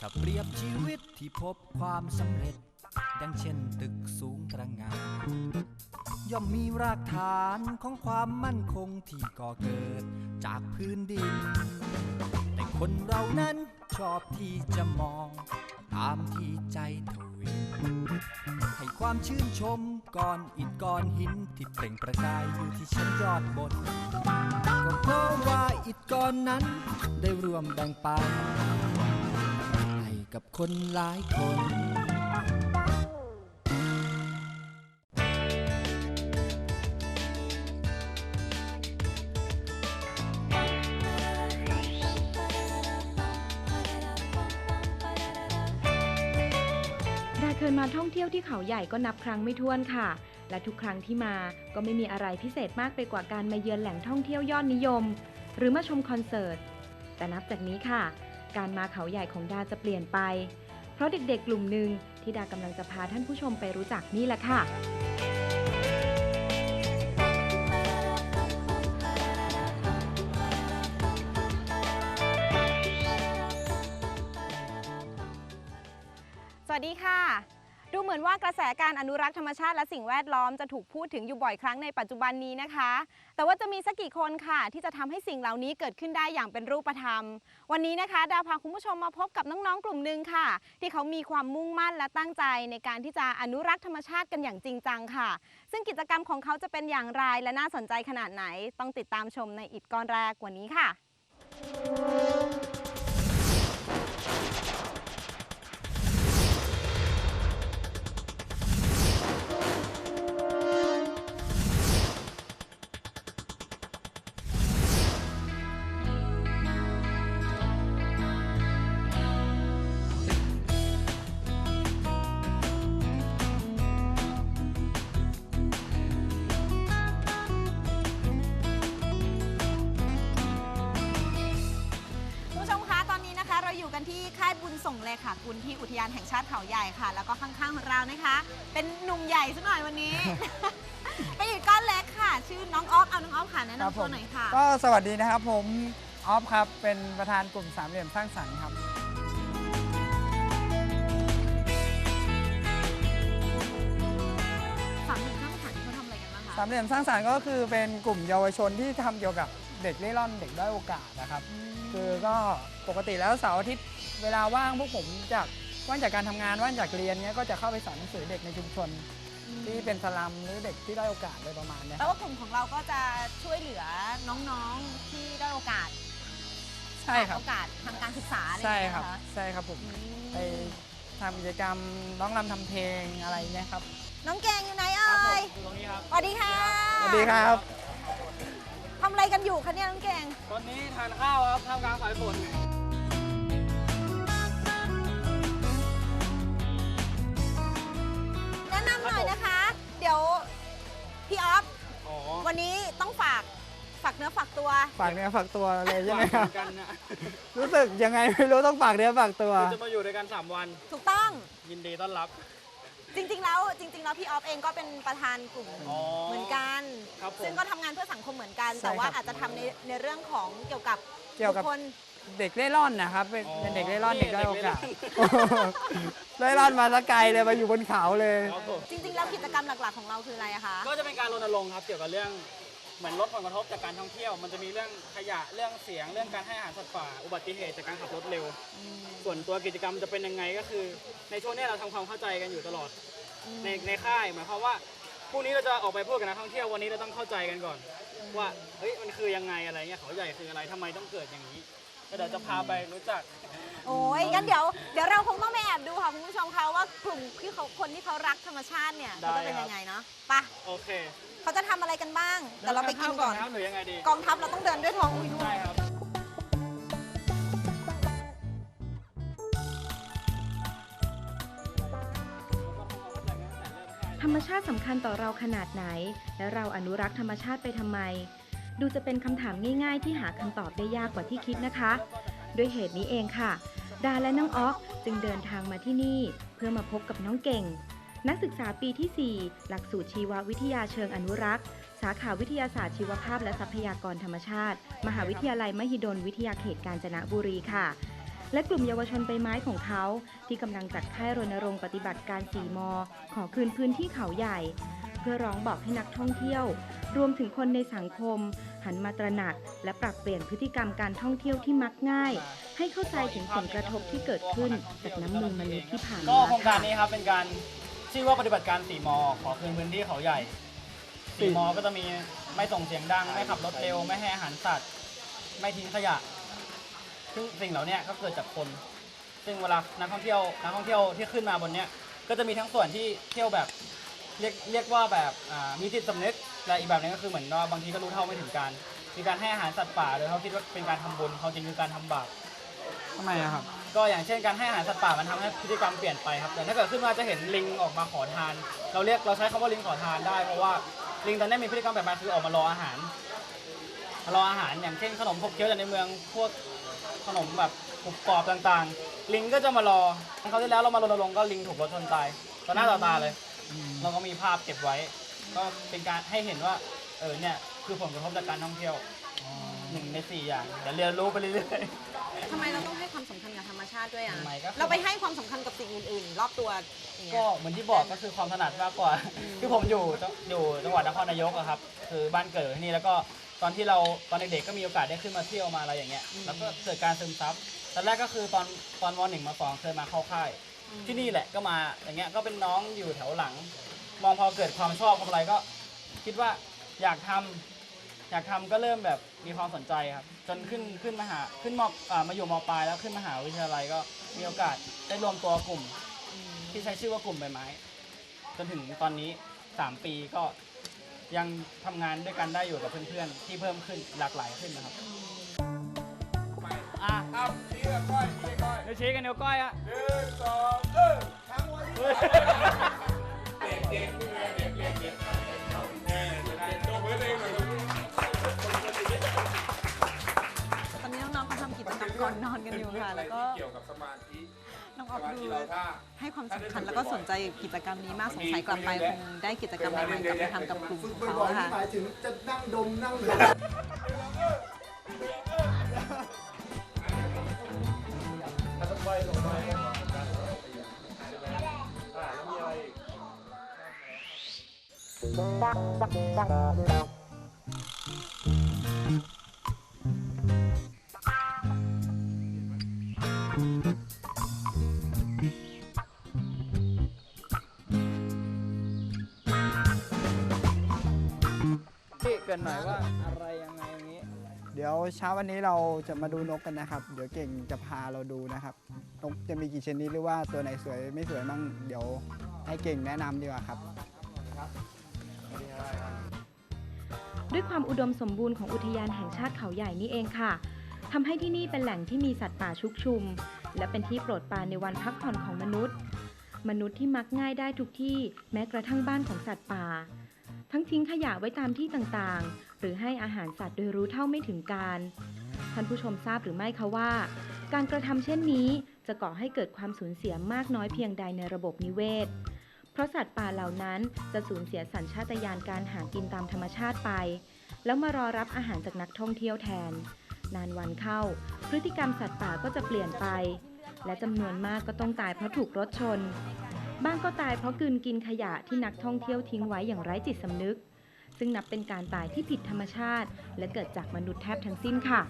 ถ้าเปรียบชีวิตที่พบความสำเร็จ ดังเช่นตึกสูงตระหงาน ย่อมมีรากฐานของความมั่นคงที่ก่อเกิดจากพื้นดิน แต่คนเรานั้นชอบที่จะมอง ตามที่ใจทวินให้ความชื่นชมก้อนอิฐก้อนหินที่เปล่งประกายอยู่ที่ชั้นยอดบนก็เพราะว่าอิฐก้อนนั้นได้รวมแบ่งปันให้กับคนหลายคน คยมาท่องเที่ยวที่เขาใหญ่ก็นับครั้งไม่ถ้วนค่ะ และทุกครั้งที่มาก็ไม่มีอะไรพิเศษมากไปกว่าการมาเยือนแหล่งท่องเที่ยวยอดนิยม หรือมาชมคอนเสิร์ต แต่นับจากนี้ค่ะ การมาเขาใหญ่ของดาจะเปลี่ยนไป เพราะเด็กๆ กลุ่มหนึ่งที่ดากำลังจะพาท่านผู้ชมไปรู้จักนี่แหละค่ะสวัสดีค่ะ ดูเหมือนว่ากระแสการอนุรักษ์ธรรมชาติและสิ่งแวดล้อมจะถูกพูดถึงอยู่บ่อยครั้งในปัจจุบันนี้นะคะ แต่ว่าจะมีสักกี่คนค่ะ ที่จะทำให้สิ่งเหล่านี้เกิดขึ้นได้อย่างเป็นรูปธรรม วันนี้นะคะ ดาวพาคุณผู้ชมมาพบกับน้องๆกลุ่มหนึ่งค่ะ ที่เขามีความมุ่งมั่นและตั้งใจในการที่จะอนุรักษ์ธรรมชาติกันอย่างจริงจังค่ะ ซึ่งกิจกรรมของเขาจะเป็นอย่างไรและน่าสนใจขนาดไหน ต้องติดตามชมในอิดก้อนแรกวันนี้ค่ะากุลที่อุทยานแห่งชาติเขาใหญ่ค่ะ แล้วก็ข้างๆของเรานะคะ เป็นหนุ่มใหญ่ซะหน่อยวันนี้ เป็นอีกก้อนเล็กค่ะ ชื่อน้องออฟเอาน้องออฟค่ะแนะครับนำผตัวมหน่อยค่ะ ก็สวัสดีนะครับผมออฟครับ เป็นประธานกลุ่มสามเหลี่ยมสร้างสรรค์ครับสามหนุ่มข้างขันเขาทำอะไรกันบ้างคะสามเหลี่ยมสร้างสรรค์ก็คือเป็นกลุ่มเยาวชนที่ทำเกี่ยวกับเด็กเล่ร่อนเด็กด้อยโอกาสนะครับ คือก็ปกติแล้วเสาร์อาทิตย์ เวลาว่างพวกผมจากว่างจากการทำงานว่างจากเรียนเนี้ยก็จะเข้าไปสอนหนังสือเด็กในชุมชน ที่เป็นสลัมหรือเด็กที่ด้อยโอกาสโดยประมาณเนี้ยแปลว่ากลุ่มของเราก็จะช่วยเหลือน้องๆที่ได้อยโอกาสใช่ครับโอกาสทางการศึกษาอะไรอใช่ย่างเงี้ยครับ นะคะใช่ครับผมอืมไปทำกิจกรรมร้องรำทำเพลงอะไรเนี้ยครับน้องแกงอยู่ไหนเอ่ยตรงนี้ครับ สวัสดีค่ะสวัสดีครับ ทำอะไรกันอยู่คะเนี่ยน้องแกง ตอนนี้ทานข้าวครับทำกลางสายฝน พี่ออฟอ๋อวันนี้ต้องฝากฝากเนื้อฝากตัว ฝากเนื้อฝากตัวเลยใช่ไหมครับ กันนะรู้สึกยังไงไม่รู้ต้องฝากเนื้อฝากตัว จะมาอยู่ด้วยกัน 3 วัน ถูกต้องยินดีต้อนรับ จริงๆแล้วจริงๆแล้วพี่ออฟเองก็เป็นประธานกลุ่มอ๋อ เหมือนกัน ครับผม ซึ่งก็ทำงานเพื่อสังคมเหมือนกัน ใช่แต่ว่าครับอาจจะทำในในเรื่องของเกี่ยวกับเกี่ยวกับ บุคคล เด็กเล่ร่อนนะครับเป็นอ๋อเป็นเด็กเล่ร่อนนี่เด็กด้อยโอกาสเด็กเล่ร่อนเล่ร่อนมาสไกลเลยมาอยู่บนเขาเลยครับผมจริงๆ แล้วกิจกรรมหลักๆ ของเราคืออะไรอะคะก็จะเป็นการรณรงค์ครับเกี่ยวกับเรื่องเหมือนลดผลกระทบจากการท่องเที่ยว มันจะมีเรื่องขยะเรื่องเสียงเรื่องการให้อาหารสัตว์ป่าอุบัติเหตุจากการขับรถเร็ว ส่วนตัวกิจกรรมจะเป็นยังไงก็คือ ในช่วงนี้เราทำความเข้าใจกันอยู่ตลอด ในในค่ายหมายความว่าพรุ่งนี้เราจะออกไปพูดกับนักท่องเที่ยววันนี้เราต้องเข้าใจกันก่อน ว่าเฮ้ยมันคือยังไงอะไรเงี้ยเขาใหญ่คืออะไรทำไมต้องเกิดอย่างนี้ แล้วเดี๋ยวจะพาไปรู้จัก โอ้ยงั้นเดี๋ยวเดี๋ยวเราคงต้องไปแอบดูค่ะคุณผู้ชมคะว่ากลุ่มที่เขาคนที่เขารักธรรมชาติเนี่ยเขาจะเป็นได้ครับยังไงเนาะไปะโอเคเขาจะทำอะไรกันบ้างเดี๋ยวเราไปกินก่อนครับหรือยังไงดีกองทัพเราต้องเดินด้วยท้องอุ้ยด้วใช่ยครับธรรมชาติสำคัญต่อเราขนาดไหน และเราอนุรักษ์ธรรมชาติไปทำไม ดูจะเป็นคำถามง่าย ๆ ที่หาคำตอบได้ยากกว่าที่คิดนะคะ ด้วยเหตุนี้เองค่ะ ดาและน้องอ๊อกจึงเดินทางมาที่นี่ เพื่อมาพบกับน้องเก่ง นักศึกษาปีที่ 4 หลักสูตรชีววิทยาเชิงอนุรักษ์ สาขาวิทยาศาสตร์ชีวภาพและทรัพยากรธรรมชาติ มหาวิทยาลัยมหิดลวิทยาเขตกาญจนบุรีค่ะและกลุ่มเยาวชนใบไม้ของเขา ที่กำลังจัดค่ายรณรงค์ปฏิบัติการสีมอขอคืนพื้นที่เขาใหญ่ เพื่อร้องบอกให้นักท่องเที่ยว รวมถึงคนในสังคม หันมาตระหนัก และปรับเปลี่ยนพฤติกรรมการท่องเที่ยวที่มักง่าย ให้เข้าใจถึงผลกระทบที่เกิดขึ้นจากน้ำมือมนุษย์ที่ผ่านก็มาโครงการค่ะนี้ครับเป็นการชื่อว่าปฏิบัติการสีมอขอคืนพื้นที่เขาใหญ่สีมอก็จะมีไม่ส่งเสียงดังไม่ขับรถเร็วไม่ให้อาหารสัตว์ ไม่ทิ้งขยะ ซึ่งสิ่งเหล่านี้ก็เกิดจากคน ซึ่งเวลานักท่องเที่ยวนักท่องเที่ยวที่ขึ้นมาบนเนี้ยก็จะมีทั้งส่วนที่เที่ยวแบบ เรียกเรียกว่าแบบอ่ามีจิตสำนึกและอีกแบบหนึงก็คือเหมือนว่าบางทีก็รู้เท่าไม่ถึงการ มีการให้อาหารสัตว์ป่าโดยเขาคิดว่าเป็นการทำบุญเขาจริงคือการทำบาป ทำไมอะครับ ก็อย่างเช่นการให้อาหารสัตว์ป่ามันทำให้พฤติกรรมเปลี่ยนไปครับแต่ถ้าเกิดขึ้นมาจะเห็นลิงออกมาขอทาน เราเรียกเราใช้คำว่าลิงขอทานได้เพราะว่าลิงตอนนี้มีพฤติกรรมแบบมาคือออกมารออาหารมารออาหารอย่างเช่นขนมขบเคี้ยวจากในเมืองพวกขนมแบบกรุบกรอบต่างๆ ลิงก็จะมารอคราวที่แล้วเรามารณรงค์ก็ลิงถูกรถชนตายต่อหน้าต่อตาเลย เราก็มีภาพเก็บไว้ ก็เป็นการให้เห็นว่า เออเนี่ยคือผลกระทบจากการท่องเที่ยวหนึ่งในสี่อย่างเดี๋ยวเรียนรู้ไปเรื่อยๆทำไมเราต้องให้ความสำคัญกับธรรมชาติด้วยอะทำไมก็คือเราไปให้ความสำคัญกับสิ่งอื่นๆ รอบตัวอย่างเงี้ก็ยเหมือนที่บอกก็คือความถนัดมากกว่า คือผมอยู่จังอยู่จังหวัดนครนายกอะครับ คือบ้านเกิดที่นี่แล้วก็ตอนที่เราตอนเด็กๆก็มีโอกาสได้ขึ้นมาเที่ยวมาอะไรอย่างเงี้ยแล้วก็เกิดการซึมซับตอนแรกก็คือตอนตอนมหนึ่งมาสองเคยมาเข้าค่าย ที่นี่แหละก็มาอย่างเงี้ยก็เป็นน้องอยู่แถวหลัง มองพอเกิดความชอบความอะไรก็ คิดว่าอยากทำอยากทำก็เริ่มแบบมีความสนใจครับ จนขึ้นขึ้นมาหาขึ้นมอ่ามาอยู่มปลายแล้วขึ้นมหาวิทยาลัยก็มีโอกาสได้รวมตัวกลุ่ม ที่ใช้ชื่อว่ากลุ่มใบไม้ จนถึงตอนนี้ 3 ปีก็ยังทำงานด้วยกันได้อยู่กับเพื่อนๆ ที่เพิ่มขึ้นหลากหลายขึ้นนะครับอะ เอาชี้กับก้อยชี้ก้อยเดี๋ยวชี้กันเดี๋ยวก้อยอะหนึ่งสองเริ่มทั้งวันเด็กเด็กนี่เลยเด็กเด็กเด็กแน่จะได้จบไว้เลยหน่อยลูกตอนนี้น้องๆเขาทำกิจกรรมก่อนนอนกันอยู่ค่ะ แล้วก็เกี่ยวกับสมาธิน้องออฟมาดูธิเราถ้าให้ความสำคัญแล้วก็สนใจกิจกรรมนี้มากสงสัยกลับไปคงได้กิจกรรมใหม่ๆกลับไปทำกับกลุ่มเขาค่ะหมายถึงจะนั่งดมนั่ง พี่เกินหน่อยว่าอะไรยังไงอย่างนี้ เดี๋ยวเช้าวันนี้เราจะมาดูนกกันนะครับ เดี๋ยวเก่งจะพาเราดูนะครับ นกจะมีกี่ชนิดหรือว่าตัวไหนสวยไม่สวยมั่งเดี๋ยวให้เก่งแนะนำดีกว่าครับ ด้วยความอุดมสมบูรณ์ของอุทยานแห่งชาติเขาใหญ่นี่เองค่ะทำให้ที่นี่เป็นแหล่งที่มีสัตว์ป่าชุกชุม และเป็นที่โปรดปรานในวันพักผ่อนของมนุษย์ มนุษย์ที่มักง่ายได้ทุกที่แม้กระทั่งบ้านของสัตว์ป่า ทั้งทิ้งขยะไว้ตามที่ต่างๆ หรือให้อาหารสัตว์โดยรู้เท่าไม่ถึงการท่านผู้ชมทราบหรือไม่คะว่า การกระทำเช่นนี้จะก่อให้เกิดความสูญเสียมากน้อยเพียงใดในระบบนิเวศ เพราะสัตว์ป่าเหล่านั้นจะสูญเสียสัญชาตญาณการหากินตามธรรมชาติไป แล้วมารอรับอาหารจากนักท่องเที่ยวแทน นานวันเข้า พฤติกรรมสัตว์ป่าก็จะเปลี่ยนไป และจำนวนมากก็ต้องตายเพราะถูกรถชน บ้างก็ตายเพราะกืนกินขยะที่นักท่องเที่ยวทิ้งไว้อย่างไร้จิตสำนึก ซึ่งนับเป็นการตายที่ผิดธรรมชาติ และเกิดจากมนุษย์แทบทั้งสิ้นค่ะ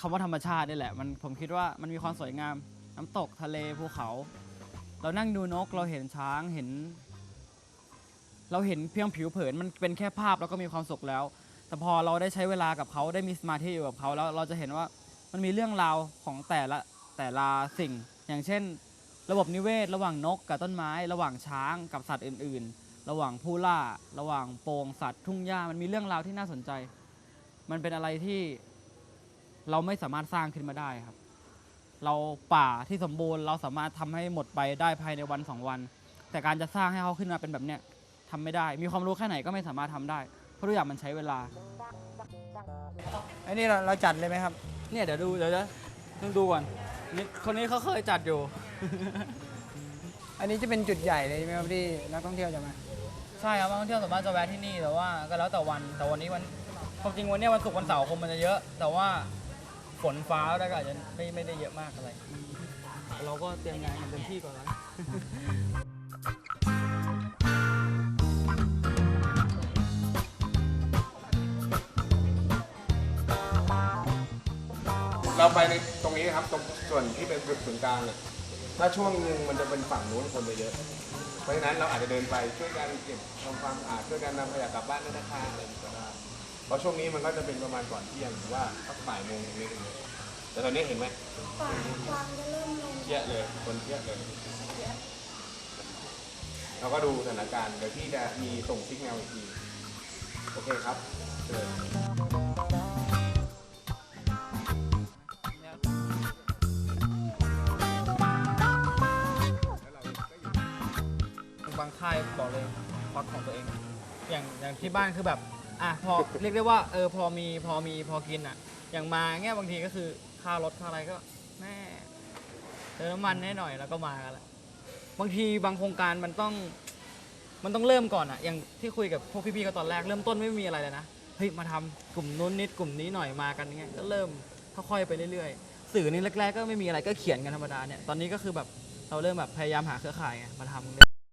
คำว่าธรรมชาตินี่แหละมันผมคิดว่ามันมีความสวยงาม น้ำตกทะเลภูเขา เรานั่งดูนกเราเห็นช้างเห็น เราเห็นเพียงผิวเผินมันเป็นแค่ภาพแล้วก็มีความสุขแล้ว แต่พอเราได้ใช้เวลากับเขาได้มีสมาธิอยู่กับเขาแล้วเราจะเห็นว่ามันมีเรื่องราวของแต่ละแต่ละสิ่ง อย่างเช่น ระบบนิเวศ ระหว่างนกกับต้นไม้ ระหว่างช้างกับสัตว์อื่น ๆ ระหว่างผู้ล่า ระหว่างโปงสัตว์ทุ่งหญ้ามันมีเรื่องราวที่น่าสนใจ มันเป็นอะไรที่เราไม่สามารถสร้างขึ้นมาได้ครับ เราป่าที่สมบูรณ์เราสามารถทำให้หมดไปได้ภายในวันสองวัน แต่การจะสร้างให้เขาขึ้นมาเป็นแบบเนี้ยทำไม่ได้ มีความรู้แค่ไหนก็ไม่สามารถทำได้ เพราะทุกอย่างมันใช้เวลาอันนี้เราเราจัดเลยไหมครับ เนี่ยเดี๋ยวดูเดี๋ยวจะต้องดูก่อนนี่คนนี้เขาเคยจัดอยู่ออันนี้จะเป็นจุดใหญ่เลยใช่ไหมครับที่นักท่องเที่ยวจะมา ใช่ครับนักท่องเที่ยวส่วนมากจะแวะที่นี่แต่ว่าก็แล้วแต่วัน แต่วันนี้วันความจริงวันเนี้ยวันศุกร์วันเสาร์คงมันจะเยอะ แต่ว่า ฝนฟ้าแล้วก็อาจจะไม่ไม่ได้เยอะมากอะไร เราก็เตรียมงานกันเต็มที่ก่อนแล้ว เราไปในตรงนี้นะครับตรงส่วนที่เป็นจุดศูนย์กลางเนี่ยถ้าช่วงหนึงมันจะเป็นฝั่งนู้นคนจะเยอะ เพราะฉะนั้นเราอาจจะเดินไปช่วยกันเก็บทำความสะอาดช่วยกันนำขยะกลับบ้านด้วยนะคะอะไรอย่างเงี้ยก็ได้ เพราะช่วงนี้มันก็จะเป็นประมาณก่อนเที่ยงหรือว่าสักบ่ายโมงตรงนี้ตรงนี้แต่ตอนนี้เห็นไหมเยอะเลย คนเยอะเลย เราก็ดูสถานการณ์เดี๋ยวพี่จะมีส่งซิกแนลอีกทีโอเคครับเชิญบางค่ายบอกเลยควักของตัวเอง อย่างอย่างที่บ้านคือแบบ อะพอ เรียกได้ว่าเออพอมีพอมีพอกินอะ อย่างมาเงี้ยบางทีก็คือค่ารถค่าอะไรก็แม่เติมน้ำมันแน่หน่อยแล้วก็มากันละบางทีบางโครงการมันต้อง มันต้องเริ่มก่อนอะ อย่างที่คุยกับพวกพี่ๆก็ตอนแรกเริ่มต้นไม่มีอะไรเลยนะเฮ้ยมาทำกลุ่มนู้นนิดกลุ่มนี้หน่อยมากันเงี้ยก็เริ่มค่อยๆไปเรื่อยๆ สื่อนี่แรกๆ ก็ไม่มีอะไรก็เขียนกันธรรมดาเนี่ยตอนนี้ก็คือแบบเราเริ่มแบบพยายามหาเครือข่ายไงมาทำ